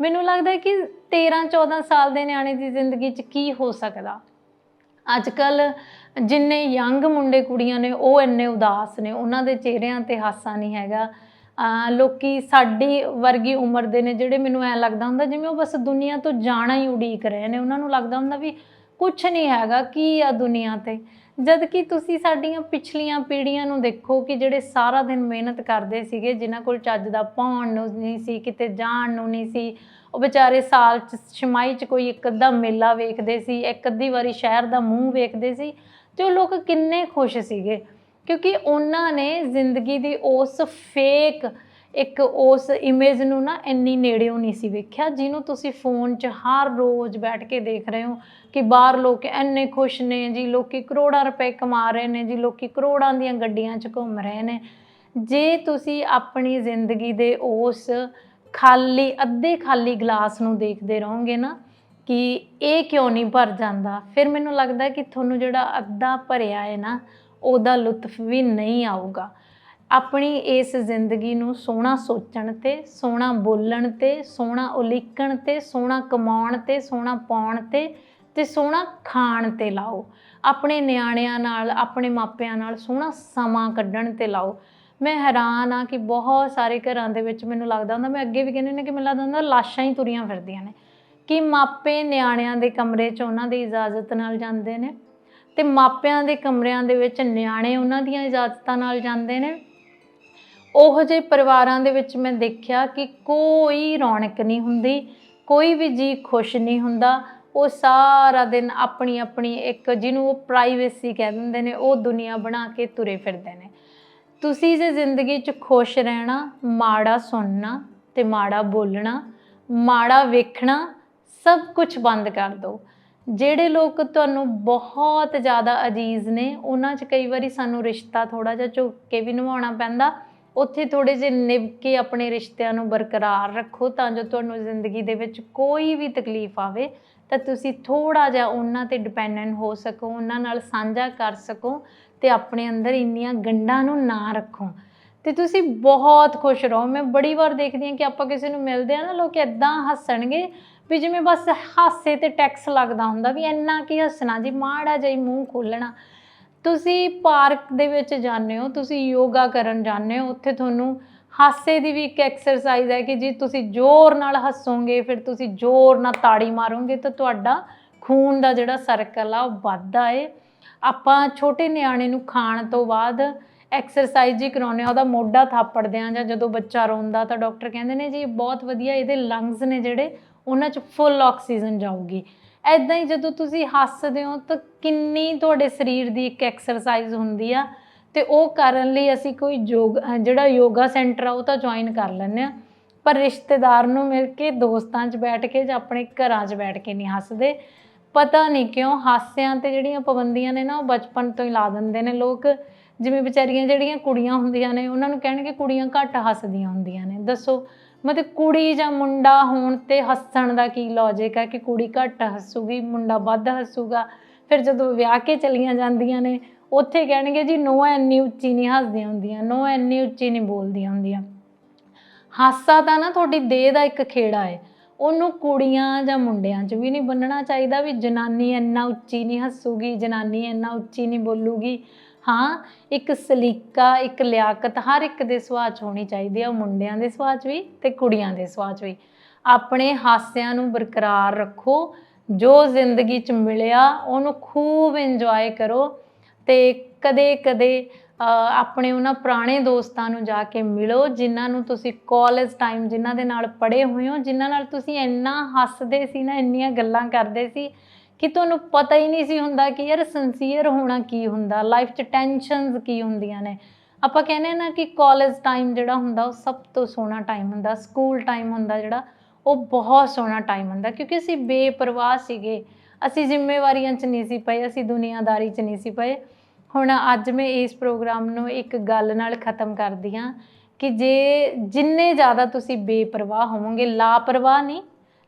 ਮੈਨੂੰ ਲੱਗਦਾ ਕਿ 13 14 ਸਾਲ ਦੇ ਨਿਆਣੇ ਦੀ ਜ਼ਿੰਦਗੀ 'ਚ ਕੀ ਹੋ ਸਕਦਾ? ਅੱਜ ਕੱਲ ਜਿੰਨੇ ਯੰਗ ਮੁੰਡੇ ਕੁੜੀਆਂ ਨੇ, ਉਹ ਇੰਨੇ ਉਦਾਸ ਨੇ, ਉਹਨਾਂ ਦੇ ਚਿਹਰਿਆਂ ਤੇ ਹਾਸਾ ਨਹੀਂ ਹੈਗਾ। ਲੋਕੀ ਸਾਡੀ ਵਰਗੀ ਉਮਰ ਦੇ ਨੇ ਜਿਹੜੇ ਮੈਨੂੰ ਐ ਲੱਗਦਾ ਹੁੰਦਾ ਜਿਵੇਂ ਉਹ ਬਸ ਦੁਨੀਆ ਤੋਂ ਜਾਣਾ ਹੀ ਉਡੀਕ ਰਹੇ ਨੇ। ਉਹਨਾਂ ਨੂੰ ਲੱਗਦਾ ਹੁੰਦਾ ਵੀ ਕੁਝ ਨਹੀਂ ਹੈਗਾ, ਕੀ ਆ ਦੁਨੀਆ ਤੇ? ਜਦ ਕਿ ਤੁਸੀਂ ਸਾਡੀਆਂ ਪਿਛਲੀਆਂ ਪੀੜ੍ਹੀਆਂ ਨੂੰ ਦੇਖੋ ਕਿ ਜਿਹੜੇ ਸਾਰਾ ਦਿਨ ਮਿਹਨਤ ਕਰਦੇ ਸੀਗੇ, ਜਿਨ੍ਹਾਂ ਕੋਲ ਚੱਜ ਦਾ ਪਾਉਣ ਨੂੰ ਨਹੀਂ ਸੀ, ਕਿਤੇ ਜਾਣ ਨੂੰ ਨਹੀਂ ਸੀ, ਉਹ ਵਿਚਾਰੇ ਸਾਲ ਚ ਛਮਾਈ ਚ ਕੋਈ ਇੱਕ ਅੱਧਾ ਮੇਲਾ ਵੇਖਦੇ ਸੀ, ਇੱਕ ਅੱਧੀ ਵਾਰੀ ਸ਼ਹਿਰ ਦਾ ਮੂੰਹ ਵੇਖਦੇ ਸੀ, ਤੇ ਉਹ ਲੋਕ ਕਿੰਨੇ ਖੁਸ਼ ਸੀਗੇ। ਕਿਉਂਕਿ ਉਹਨਾਂ ਨੇ ਜ਼ਿੰਦਗੀ ਦੀ ਉਸ ਫੇਕ ਇੱਕ ਉਸ ਇਮੇਜ ਨੂੰ ਨਾ ਇੰਨੀ ਨੇੜਿਓਂ ਨਹੀਂ ਸੀ ਵੇਖਿਆ, ਜਿਹਨੂੰ ਤੁਸੀਂ ਫੋਨ 'ਚ ਹਰ ਰੋਜ਼ ਬੈਠ ਕੇ ਦੇਖ ਰਹੇ ਹੋ ਕਿ ਬਾਹਰ ਲੋਕ ਇੰਨੇ ਖੁਸ਼ ਨੇ, ਜੀ ਲੋਕੀ ਕਰੋੜਾਂ ਰੁਪਏ ਕਮਾ ਰਹੇ ਨੇ, ਜੀ ਲੋਕੀ ਕਰੋੜਾਂ ਦੀਆਂ ਗੱਡੀਆਂ 'ਚ ਘੁੰਮ ਰਹੇ ਨੇ। ਜੇ ਤੁਸੀਂ ਆਪਣੀ ਜ਼ਿੰਦਗੀ ਦੇ ਉਸ ਖਾਲੀ, ਅੱਧੇ ਖਾਲੀ ਗਲਾਸ ਨੂੰ ਦੇਖਦੇ ਰਹੋਗੇ ਨਾ ਕਿ ਇਹ ਕਿਉਂ ਨਹੀਂ ਭਰ ਜਾਂਦਾ, ਫਿਰ ਮੈਨੂੰ ਲੱਗਦਾ ਕਿ ਤੁਹਾਨੂੰ ਜਿਹੜਾ ਅੱਧਾ ਭਰਿਆ ਹੈ ਨਾ ਉਹਦਾ ਲੁਤਫ ਵੀ ਨਹੀਂ ਆਊਗਾ। ਆਪਣੀ ਇਸ ਜ਼ਿੰਦਗੀ ਨੂੰ ਸੋਹਣਾ ਸੋਚਣ ਤੇ, ਸੋਹਣਾ ਬੋਲਣ ਤੇ, ਸੋਹਣਾ ਉਲੀਕਣ ਤੇ, ਸੋਹਣਾ ਕਮਾਉਣ ਤੇ, ਸੋਹਣਾ ਪਾਉਣ ਤੇ ਤੇ ਸੋਹਣਾ ਖਾਣ ਤੇ ਲਾਓ। ਆਪਣੇ ਨਿਆਣਿਆਂ ਨਾਲ, ਆਪਣੇ ਮਾਪਿਆਂ ਨਾਲ ਸੋਹਣਾ ਸਮਾਂ ਕੱਢਣ ਤੇ ਲਾਓ। ਮੈਂ ਹੈਰਾਨ ਆ ਕਿ ਬਹੁਤ ਸਾਰੇ ਘਰਾਂ ਦੇ ਵਿੱਚ ਮੈਨੂੰ ਲੱਗਦਾ ਹੁੰਦਾ, ਮੈਂ ਅੱਗੇ ਵੀ ਕਹਿੰਦੇ ਨੇ ਕਿ ਮੈਨੂੰ ਲੱਗਦਾ ਹੁੰਦਾ ਲਾਸ਼ਾਂ ਹੀ ਤੁਰੀਆਂ ਫਿਰਦੀਆਂ ਨੇ। ਕਿ ਮਾਪੇ ਨਿਆਣਿਆਂ ਦੇ ਕਮਰੇ 'ਚ ਉਹਨਾਂ ਦੀ ਇਜਾਜ਼ਤ ਨਾਲ ਜਾਂਦੇ ਨੇ। ਤੇ ਮਾਪਿਆਂ ਦੇ ਕਮਰਿਆਂ ਦੇ ਵਿੱਚ ਨਿਆਣੇ ਉਹਨਾਂ ਦੀਆਂ ਇਜਾਜ਼ਤਾਂ ਨਾਲ ਜਾਂਦੇ ਨੇ। ਉਹੋ ਜਿਹੇ ਪਰਿਵਾਰਾਂ ਦੇ ਵਿੱਚ ਮੈਂ ਦੇਖਿਆ ਕਿ ਕੋਈ ਰੌਣਕ ਨਹੀਂ ਹੁੰਦੀ, ਕੋਈ ਵੀ ਜੀ ਖੁਸ਼ ਨਹੀਂ ਹੁੰਦਾ। ਉਹ ਸਾਰਾ ਦਿਨ ਆਪਣੀ ਆਪਣੀ ਇੱਕ ਜਿਹਨੂੰ ਉਹ ਪ੍ਰਾਈਵੇਸੀ ਕਹਿ ਦਿੰਦੇ ਨੇ, ਉਹ ਦੁਨੀਆ ਬਣਾ ਕੇ ਤੁਰੇ ਫਿਰਦੇ ਨੇ। ਤੁਸੀਂ ਜੇ ਜ਼ਿੰਦਗੀ 'ਚ ਖੁਸ਼ ਰਹਿਣਾ, ਮਾੜਾ ਸੁਣਨਾ ਤੇ ਮਾੜਾ ਬੋਲਣਾ, ਮਾੜਾ ਵੇਖਣਾ, ਸਭ ਕੁਝ ਬੰਦ ਕਰ ਦਿਓ। ਜਿਹੜੇ ਲੋਕ ਤੁਹਾਨੂੰ ਬਹੁਤ ਜ਼ਿਆਦਾ ਅਜੀਜ਼ ਨੇ, ਉਹਨਾਂ 'ਚ ਕਈ ਵਾਰੀ ਸਾਨੂੰ ਰਿਸ਼ਤਾ ਥੋੜਾ ਜਿਹਾ ਝੁਕ ਕੇ ਵੀ ਨਿਭਾਉਣਾ ਪੈਂਦਾ। ਉੱਥੇ ਥੋੜੇ ਜਿਹੇ ਨਿਭ ਕੇ ਆਪਣੇ ਰਿਸ਼ਤਿਆਂ ਨੂੰ ਬਰਕਰਾਰ ਰੱਖੋ ਤਾਂ ਜੋ ਤੁਹਾਨੂੰ ਜ਼ਿੰਦਗੀ ਦੇ ਵਿੱਚ ਕੋਈ ਵੀ ਤਕਲੀਫ ਆਵੇ, ਤਾਂ ਤੁਸੀਂ ਥੋੜਾ ਜਿਹਾ ਉਹਨਾਂ ਤੇ ਡਿਪੈਂਡੈਂਟ ਹੋ ਸਕੋ, ਉਹਨਾਂ ਨਾਲ ਸਾਂਝਾ ਕਰ ਸਕੋ ਤੇ ਆਪਣੇ ਅੰਦਰ ਇੰਨੀਆਂ ਗੰਢਾਂ ਨੂੰ ਨਾ ਰੱਖੋ। ਤੇ ਤੁਸੀਂ ਬਹੁਤ ਖੁਸ਼ ਰਹੋ। ਮੈਂ ਬੜੀ ਵਾਰ ਦੇਖਦੀ ਹਾਂ ਕਿ ਆਪਾਂ ਕਿਸੇ ਨੂੰ ਮਿਲਦੇ ਆ ਨਾ, ਲੋਕ ਇਦਾਂ ਹੱਸਣਗੇ ਵੀ ਜਿਵੇਂ ਬਸ ਹਾਸੇ ਤੇ ਟੈਕਸ ਲੱਗਦਾ ਹੁੰਦਾ ਵੀ ਇੰਨਾ ਕੀ ਹੱਸਣਾ, ਜੀ ਮਾੜਾ ਜਿਹਾ ਮੂੰਹ ਖੋਲਣਾ ਤੁਸੀਂ ਪਾਰਕ ਦੇ ਵਿੱਚ ਜਾਂਦੇ ਹੋ, ਤੁਸੀਂ ਯੋਗਾ ਕਰਨ ਜਾਂਦੇ ਹੋ, ਉੱਥੇ ਤੁਹਾਨੂੰ ਹਾਸੇ ਦੀ ਵੀ ਇੱਕ ਐਕਸਰਸਾਈਜ਼ ਹੈ ਕਿ ਜੀ ਤੁਸੀਂ ਜ਼ੋਰ ਨਾਲ ਹੱਸੋਗੇ, ਫਿਰ ਤੁਸੀਂ ਜ਼ੋਰ ਨਾਲ ਤਾੜੀ ਮਾਰੋਗੇ ਤਾਂ ਤੁਹਾਡਾ ਖੂਨ ਦਾ ਜਿਹੜਾ ਸਰਕਲ ਆ ਉਹ ਵੱਧਦਾ ਏ। ਆਪਾਂ ਛੋਟੇ ਨਿਆਣੇ ਨੂੰ ਖਾਣ ਤੋਂ ਬਾਅਦ ਐਕਸਰਸਾਈਜ਼ ਹੀ ਕਰਾਉਂਦੇ ਆ ਉਹਦਾ ਮੋਢਾ ਥਾਪੜਦੇ ਆ ਜਾਂ ਜਦੋਂ ਬੱਚਾ ਰੋਂਦਾ ਤਾਂ ਡਾਕਟਰ ਕਹਿੰਦੇ ਨੇ ਜੀ ਇਹ ਬਹੁਤ ਵਧੀਆ, ਇਹਦੇ ਲੰਗਸ ਨੇ ਜਿਹੜੇ ਉਹਨਾਂ 'ਚ ਫੁੱਲ ਆਕਸੀਜਨ ਜਾਊਗੀ। ਐਦਾਂ ਹੀ ਜਦੋਂ ਤੁਸੀਂ ਹੱਸਦੇ ਹੋ ਤਾਂ ਕਿੰਨੀ ਤੁਹਾਡੇ ਸਰੀਰ ਦੀ ਇੱਕ ਐਕਸਰਸਾਈਜ਼ ਹੁੰਦੀ ਆ ਤੇ ਉਹ ਕਰਨ ਲਈ ਅਸੀਂ ਕੋਈ ਯੋਗ ਜਿਹੜਾ ਯੋਗਾ ਸੈਂਟਰ ਆ ਉਹ ਤਾਂ ਜੁਆਇਨ ਕਰ ਲੈਂਦੇ ਆ। ਪਰ ਰਿਸ਼ਤੇਦਾਰ ਨੂੰ ਮਿਲ ਕੇ, ਦੋਸਤਾਂ 'ਚ ਬੈਠ ਕੇ ਜਾਂ ਆਪਣੇ ਘਰਾਂ 'ਚ ਬੈਠ ਕੇ ਨਹੀਂ ਹੱਸਦੇ। ਪਤਾ ਨਹੀਂ ਕਿਉਂ ਹਾਸਿਆਂ ਤੇ ਜਿਹੜੀਆਂ ਪਾਬੰਦੀਆਂ ਨੇ ਨਾ ਉਹ ਬਚਪਨ ਤੋਂ ਹੀ ਲਾ ਦਿੰਦੇ ਨੇ ਲੋਕ। ਜਿਵੇਂ ਵਿਚਾਰੀਆਂ ਜਿਹੜੀਆਂ ਕੁੜੀਆਂ ਹੁੰਦੀਆਂ ਨੇ, ਉਹਨਾਂ ਨੂੰ ਕਹਿਣਗੇ ਕੁੜੀਆਂ ਘੱਟ ਹੱਸਦੀਆਂ ਹੁੰਦੀਆਂ ਨੇ। ਦੱਸੋ ਮਤਲਬ ਕੁੜੀ ਜਾਂ ਮੁੰਡਾ ਹੋਣ ਤੇ ਹੱਸਣ ਦਾ ਕੀ ਲੌਜੀਕ ਹੈ ਕਿ ਕੁੜੀ ਘੱਟ ਹੱਸੂਗੀ, ਮੁੰਡਾ ਵੱਧ ਹੱਸੂਗਾ? ਫਿਰ ਜਦੋਂ ਵਿਆਹ ਕੇ ਚਲੀਆਂ ਜਾਂਦੀਆਂ ਨੇ, ਉੱਥੇ ਕਹਿਣਗੇ ਜੀ ਨੋਆ ਇੰਨੀ ਉੱਚੀ ਨਹੀਂ ਹੱਸਦੀਆਂ ਹੁੰਦੀਆਂ ਨੋਆ ਇੰਨੀ ਉੱਚੀ ਨਹੀਂ ਬੋਲਦੀਆਂ ਹੁੰਦੀਆਂ। ਹਾਸਾ ਤਾਂ ਨਾ ਤੁਹਾਡੀ ਦੇਹ ਦਾ ਇੱਕ ਖੇੜਾ ਹੈ। ਉਹਨੂੰ ਕੁੜੀਆਂ ਜਾਂ ਮੁੰਡਿਆਂ 'ਚ ਵੀ ਨਹੀਂ ਬੰਨਣਾ ਚਾਹੀਦਾ ਵੀ ਜਨਾਨੀ ਇੰਨਾ ਉੱਚੀ ਨਹੀਂ ਹੱਸੂਗੀ, ਜਨਾਨੀ ਇੰਨਾ ਉੱਚੀ ਨਹੀਂ ਬੋਲੂਗੀ। ਹਾਂ, ਇੱਕ ਸਲੀਕਾ, ਇੱਕ ਲਿਆਕਤ, ਹਰ ਇੱਕ ਦੇ ਸੁਭਾਅ 'ਚ ਹੋਣੀ ਚਾਹੀਦੀ ਆ, ਉਹ ਮੁੰਡਿਆਂ ਦੇ ਸੁਭਾਅ 'ਚ ਵੀ ਤੇ ਕੁੜੀਆਂ ਦੇ ਸੁਭਾਅ 'ਚ ਵੀ। ਆਪਣੇ ਹਾਸਿਆਂ ਨੂੰ ਬਰਕਰਾਰ ਰੱਖੋ, ਜੋ ਜ਼ਿੰਦਗੀ 'ਚ ਮਿਲਿਆ, ਉਹਨੂੰ ਖੂਬ ਇੰਜੋਏ ਕਰੋ ਤੇ ਕਦੇ-ਕਦੇ ਆਪਣੇ ਉਹਨਾਂ ਪੁਰਾਣੇ ਦੋਸਤਾਂ ਨੂੰ ਜਾ ਕੇ ਮਿਲੋ, ਜਿਨ੍ਹਾਂ ਨੂੰ ਤੁਸੀਂ ਕਾਲਜ ਟਾਈਮ ਜਿਨ੍ਹਾਂ ਦੇ ਨਾਲ ਪੜ੍ਹੇ ਹੋਏ ਹੋ, ਜਿਨ੍ਹਾਂ ਨਾਲ ਤੁਸੀਂ ਇੰਨਾ ਹੱਸਦੇ ਸੀ ਨਾ, ਇੰਨੀਆਂ ਗੱਲਾਂ ਕਰਦੇ ਸੀ ਕਿ ਤੁਹਾਨੂੰ ਪਤਾ ਹੀ ਨਹੀਂ ਸੀ ਹੁੰਦਾ ਕਿ ਯਾਰ ਸਿੰਸੀਅਰ ਹੋਣਾ ਕੀ ਹੁੰਦਾ ਲਾਈਫ 'ਚ ਟੈਨਸ਼ਨਸ ਕੀ ਹੁੰਦੀਆਂ ਨੇ। ਆਪਾਂ ਕਹਿੰਦੇ ਨਾ ਕਿ ਕਾਲਜ ਟਾਈਮ ਜਿਹੜਾ ਹੁੰਦਾ ਉਹ ਸਭ ਤੋਂ ਸੋਹਣਾ ਟਾਈਮ ਹੁੰਦਾ ਸਕੂਲ ਟਾਈਮ ਹੁੰਦਾ ਜਿਹੜਾ, ਉਹ ਬਹੁਤ ਸੋਹਣਾ ਟਾਈਮ ਹੁੰਦਾ ਕਿਉਂਕਿ ਅਸੀਂ ਬੇਪਰਵਾਹ ਸੀਗੇ। ਅਸੀਂ ਜ਼ਿੰਮੇਵਾਰੀਆਂ 'ਚ ਨਹੀਂ ਸੀ ਪਏ, ਅਸੀਂ ਦੁਨੀਆਦਾਰੀ 'ਚ ਨਹੀਂ ਸੀ ਪਏ। ਹੁਣ ਅੱਜ ਮੈਂ ਇਸ ਪ੍ਰੋਗਰਾਮ ਨੂੰ ਇੱਕ ਗੱਲ ਨਾਲ ਖਤਮ ਕਰਦੀ ਹਾਂ ਕਿ ਜੇ ਜਿੰਨੇ ਜ਼ਿਆਦਾ ਤੁਸੀਂ ਬੇਪਰਵਾਹ ਹੋਵੋਗੇ, ਲਾਪਰਵਾਹ ਨਹੀਂ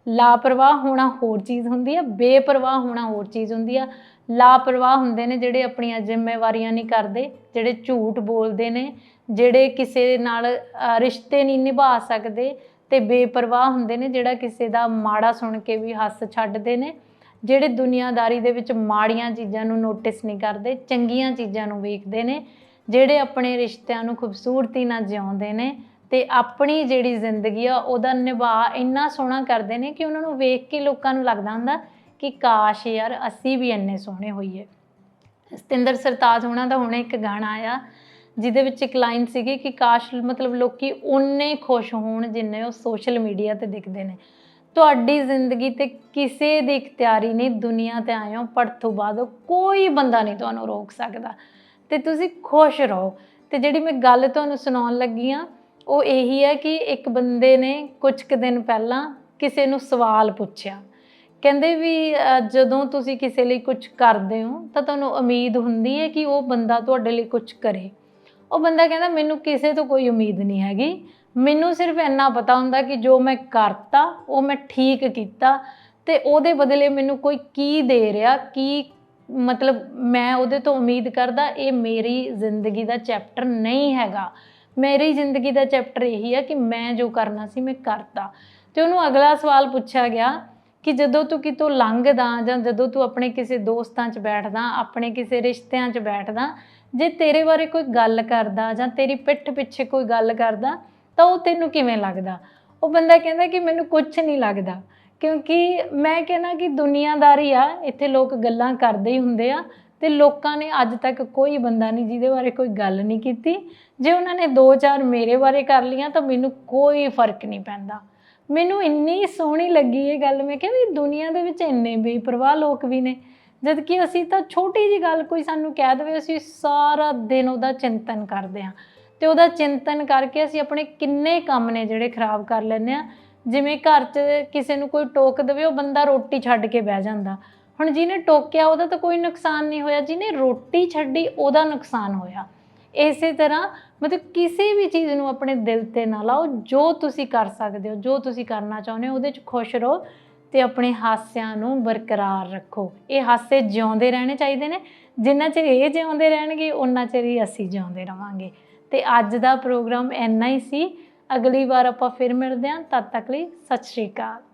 ਲਾਪਰਵਾਹ ਹੋਣਾ ਹੋਰ ਚੀਜ਼ ਹੁੰਦੀ ਆ, ਬੇਪਰਵਾਹ ਹੋਣਾ ਹੋਰ ਚੀਜ਼ ਹੁੰਦੀ ਆ। ਲਾਪਰਵਾਹ ਹੁੰਦੇ ਨੇ ਜਿਹੜੇ ਆਪਣੀਆਂ ਜ਼ਿੰਮੇਵਾਰੀਆਂ ਨਹੀਂ ਕਰਦੇ, ਜਿਹੜੇ ਝੂਠ ਬੋਲਦੇ ਨੇ, ਜਿਹੜੇ ਕਿਸੇ ਨਾਲ ਰਿਸ਼ਤੇ ਨਹੀਂ ਨਿਭਾ ਸਕਦੇ ਤੇ ਬੇਪਰਵਾਹ ਹੁੰਦੇ ਨੇ ਜਿਹੜਾ ਕਿਸੇ ਦਾ ਮਾੜਾ ਸੁਣ ਕੇ ਵੀ ਹੱਸ ਛੱਡਦੇ ਨੇ, ਜਿਹੜੇ ਦੁਨੀਆਦਾਰੀ ਦੇ ਵਿੱਚ ਮਾੜੀਆਂ ਚੀਜ਼ਾਂ ਨੂੰ ਨੋਟਿਸ ਨਹੀਂ ਕਰਦੇ, ਚੰਗੀਆਂ ਚੀਜ਼ਾਂ ਨੂੰ ਵੇਖਦੇ ਨੇ, ਜਿਹੜੇ ਆਪਣੇ ਰਿਸ਼ਤਿਆਂ ਨੂੰ ਖੂਬਸੂਰਤੀ ਨਾਲ ਜਿਉਂਦੇ ਨੇ ਤੇ ਆਪਣੀ ਜਿਹੜੀ ਜ਼ਿੰਦਗੀ ਆ, ਉਹਦਾ ਨਿਭਾਅ ਇੰਨਾ ਸੋਹਣਾ ਕਰਦੇ ਨੇ ਕਿ ਉਹਨਾਂ ਨੂੰ ਵੇਖ ਕੇ ਲੋਕਾਂ ਨੂੰ ਲੱਗਦਾ ਹੁੰਦਾ ਕਿ ਕਾਸ਼ ਯਾਰ ਅਸੀਂ ਵੀ ਇੰਨੇ ਸੋਹਣੇ ਹੋਈਏ। ਸਤਿੰਦਰ ਸਰਤਾਜ ਹੋਣਾ ਦਾ ਹੁਣੇ ਇੱਕ ਗਾਣਾ ਆਇਆ, ਜਿਹਦੇ ਵਿੱਚ ਇੱਕ ਲਾਈਨ ਸੀਗੀ ਕਿ ਕਾਸ਼ ਮਤਲਬ ਲੋਕੀ ਉਨੇ ਖੁਸ਼ ਹੋਣ ਜਿੰਨੇ ਉਹ ਸੋਸ਼ਲ ਮੀਡੀਆ ਤੇ ਦਿਖਦੇ ਨੇ। ਤੁਹਾਡੀ ਜ਼ਿੰਦਗੀ ਤੇ ਕਿਸੇ ਦੀ ਇਖਤਿਆਰੀ ਨਹੀਂ, ਦੁਨੀਆ ਤੇ ਆਇਓ ਪਰ ਤੋਂ ਬਾਅਦ ਕੋਈ ਬੰਦਾ ਨਹੀਂ ਤੁਹਾਨੂੰ ਰੋਕ ਸਕਦਾ। ਤੇ ਤੁਸੀਂ ਖੁਸ਼ ਰਹੋ। ਤੇ ਜਿਹੜੀ ਮੈਂ ਗੱਲ ਤੁਹਾਨੂੰ ਸੁਣਾਉਣ ਲੱਗੀ ਆ ਉਹ ਇਹੀ ਹੈ ਕਿ ਇੱਕ ਬੰਦੇ ਨੇ ਕੁਝ ਕੁ ਦਿਨ ਪਹਿਲਾਂ ਕਿਸੇ ਨੂੰ ਸਵਾਲ ਪੁੱਛਿਆ। ਕਹਿੰਦੇ ਵੀ ਅਹ, ਜਦੋਂ ਤੁਸੀਂ ਕਿਸੇ ਲਈ ਕੁਝ ਕਰਦੇ ਹੋ ਤਾਂ ਤੁਹਾਨੂੰ ਉਮੀਦ ਹੁੰਦੀ ਹੈ ਕਿ ਉਹ ਬੰਦਾ ਤੁਹਾਡੇ ਲਈ ਕੁਝ ਕਰੇ। ਉਹ ਬੰਦਾ ਕਹਿੰਦਾ ਮੈਨੂੰ ਕਿਸੇ ਤੋਂ ਕੋਈ ਉਮੀਦ ਨਹੀਂ ਹੈਗੀ। ਮੈਨੂੰ ਸਿਰਫ ਇੰਨਾ ਪਤਾ ਹੁੰਦਾ ਕਿ ਜੋ ਮੈਂ ਕਰਤਾ ਉਹ ਮੈਂ ਠੀਕ ਕੀਤਾ ਤੇ ਉਹਦੇ ਬਦਲੇ ਮੈਨੂੰ ਕੋਈ ਕੀ ਦੇ ਰਿਹਾ ਕੀ ਮਤਲਬ ਮੈਂ ਉਹਦੇ ਤੋਂ ਉਮੀਦ ਕਰਦਾ ਇਹ ਮੇਰੀ ਜ਼ਿੰਦਗੀ ਦਾ ਚੈਪਟਰ ਨਹੀਂ ਹੈਗਾ। ਮੇਰੀ ਜ਼ਿੰਦਗੀ ਦਾ ਚੈਪਟਰ ਇਹੀ ਆ ਕਿ ਮੈਂ ਜੋ ਕਰਨਾ ਸੀ ਮੈਂ ਕਰਤਾ। ਤੇ ਉਹਨੂੰ ਅਗਲਾ ਸਵਾਲ ਪੁੱਛਿਆ ਗਿਆ ਕਿ ਜਦੋਂ ਤੂੰ ਕਿਤੋਂ ਲੰਘਦਾ ਜਾਂ ਜਦੋਂ ਤੂੰ ਆਪਣੇ ਕਿਸੇ ਦੋਸਤਾਂ 'ਚ ਬੈਠਦਾ, ਆਪਣੇ ਕਿਸੇ ਰਿਸ਼ਤਿਆਂ 'ਚ ਬੈਠਦਾ, ਜੇ ਤੇਰੇ ਬਾਰੇ ਕੋਈ ਗੱਲ ਕਰਦਾ ਜਾਂ ਤੇਰੀ ਪਿੱਠ ਪਿੱਛੇ ਕੋਈ ਗੱਲ ਕਰਦਾ, ਤਾਂ ਉਹ ਤੈਨੂੰ ਕਿਵੇਂ ਲੱਗਦਾ? ਉਹ ਬੰਦਾ ਕਹਿੰਦਾ ਕਿ ਮੈਨੂੰ ਕੁਝ ਨਹੀਂ ਲੱਗਦਾ। ਕਿਉਂਕਿ ਮੈਂ ਕਹਿੰਦਾ ਕਿ ਦੁਨੀਆਦਾਰੀ ਆ, ਇੱਥੇ ਲੋਕ ਗੱਲਾਂ ਕਰਦੇ ਹੀ ਹੁੰਦੇ ਆ। ਤੇ ਲੋਕਾਂ ਨੇ ਅੱਜ ਤੱਕ ਕੋਈ ਬੰਦਾ ਨਹੀਂ ਜਿਹਦੇ ਬਾਰੇ ਕੋਈ ਗੱਲ ਨਹੀਂ ਕੀਤੀ। ਜੇ ਉਹਨਾਂ ਨੇ ਦੋ ਚਾਰ ਮੇਰੇ ਬਾਰੇ ਕਰ ਲੀਆਂ ਤਾਂ ਮੈਨੂੰ ਕੋਈ ਫ਼ਰਕ ਨਹੀਂ ਪੈਂਦਾ। ਮੈਨੂੰ ਇੰਨੀ ਸੋਹਣੀ ਲੱਗੀ ਇਹ ਗੱਲ ਮੈਂ ਕਿਹਾ ਵੀ ਦੁਨੀਆ ਦੇ ਵਿੱਚ ਇੰਨੇ ਬੇਪਰਵਾਹ ਲੋਕ ਵੀ ਨੇ ਜਦ ਕਿ ਅਸੀਂ ਤਾਂ ਛੋਟੀ ਜੀ ਗੱਲ ਕੋਈ ਸਾਨੂੰ ਕਹਿ ਦੇਵੇ, ਅਸੀਂ ਸਾਰਾ ਦਿਨ ਉਹਦਾ ਚਿੰਤਨ ਕਰਦੇ ਹਾਂ। ਤੇ ਉਹਦਾ ਚਿੰਤਨ ਕਰਕੇ ਅਸੀਂ ਆਪਣੇ ਕਿੰਨੇ ਕੰਮ ਨੇ ਜਿਹੜੇ ਖਰਾਬ ਕਰ ਲੈਂਦੇ ਆ ਜਿਵੇਂ ਘਰ 'ਚ ਕਿਸੇ ਨੂੰ ਕੋਈ ਟੋਕ ਦੇਵੇ, ਉਹ ਬੰਦਾ ਰੋਟੀ ਛੱਡ ਕੇ ਬਹਿ ਜਾਂਦਾ। ਹੁਣ ਜਿਹਨੇ ਟੋਕਿਆ, ਉਹਦਾ ਤਾਂ ਕੋਈ ਨੁਕਸਾਨ ਨਹੀਂ ਹੋਇਆ। ਜਿਹਨੇ ਰੋਟੀ ਛੱਡੀ, ਉਹਦਾ ਨੁਕਸਾਨ ਹੋਇਆ। ਇਸੇ ਤਰ੍ਹਾਂ ਮਤਲਬ ਕਿਸੇ ਵੀ ਚੀਜ਼ ਨੂੰ ਆਪਣੇ ਦਿਲ ਤੇ ਨਾ ਲਾਓ। ਜੋ ਤੁਸੀਂ ਕਰ ਸਕਦੇ ਹੋ, ਜੋ ਤੁਸੀਂ ਕਰਨਾ ਚਾਹੁੰਦੇ ਹੋ, ਉਹਦੇ 'ਚ ਖੁਸ਼ ਰਹੋ ਤੇ ਆਪਣੇ ਹਾਸਿਆਂ ਨੂੰ ਬਰਕਰਾਰ ਰੱਖੋ। ਇਹ ਹਾਸੇ ਜਿਉਂਦੇ ਰਹਿਣੇ ਚਾਹੀਦੇ ਨੇ। ਜਿੰਨਾ ਚਿਰ ਇਹ ਜਿਉਂਦੇ ਰਹਿਣਗੇ ਉਹਨਾਂ ਚਿਰ ਹੀ ਅਸੀਂ ਜਿਉਂਦੇ ਰਵਾਂਗੇ। ਤੇ ਅੱਜ ਦਾ ਪ੍ਰੋਗਰਾਮ ਇੰਨਾ ਹੀ ਸੀ। ਅਗਲੀ ਵਾਰ ਆਪਾਂ ਫਿਰ ਮਿਲਦੇ ਹਾਂ। ਤਦ ਤੱਕ ਲਈ ਸਤਿ ਸ਼੍ਰੀ ਅਕਾਲ।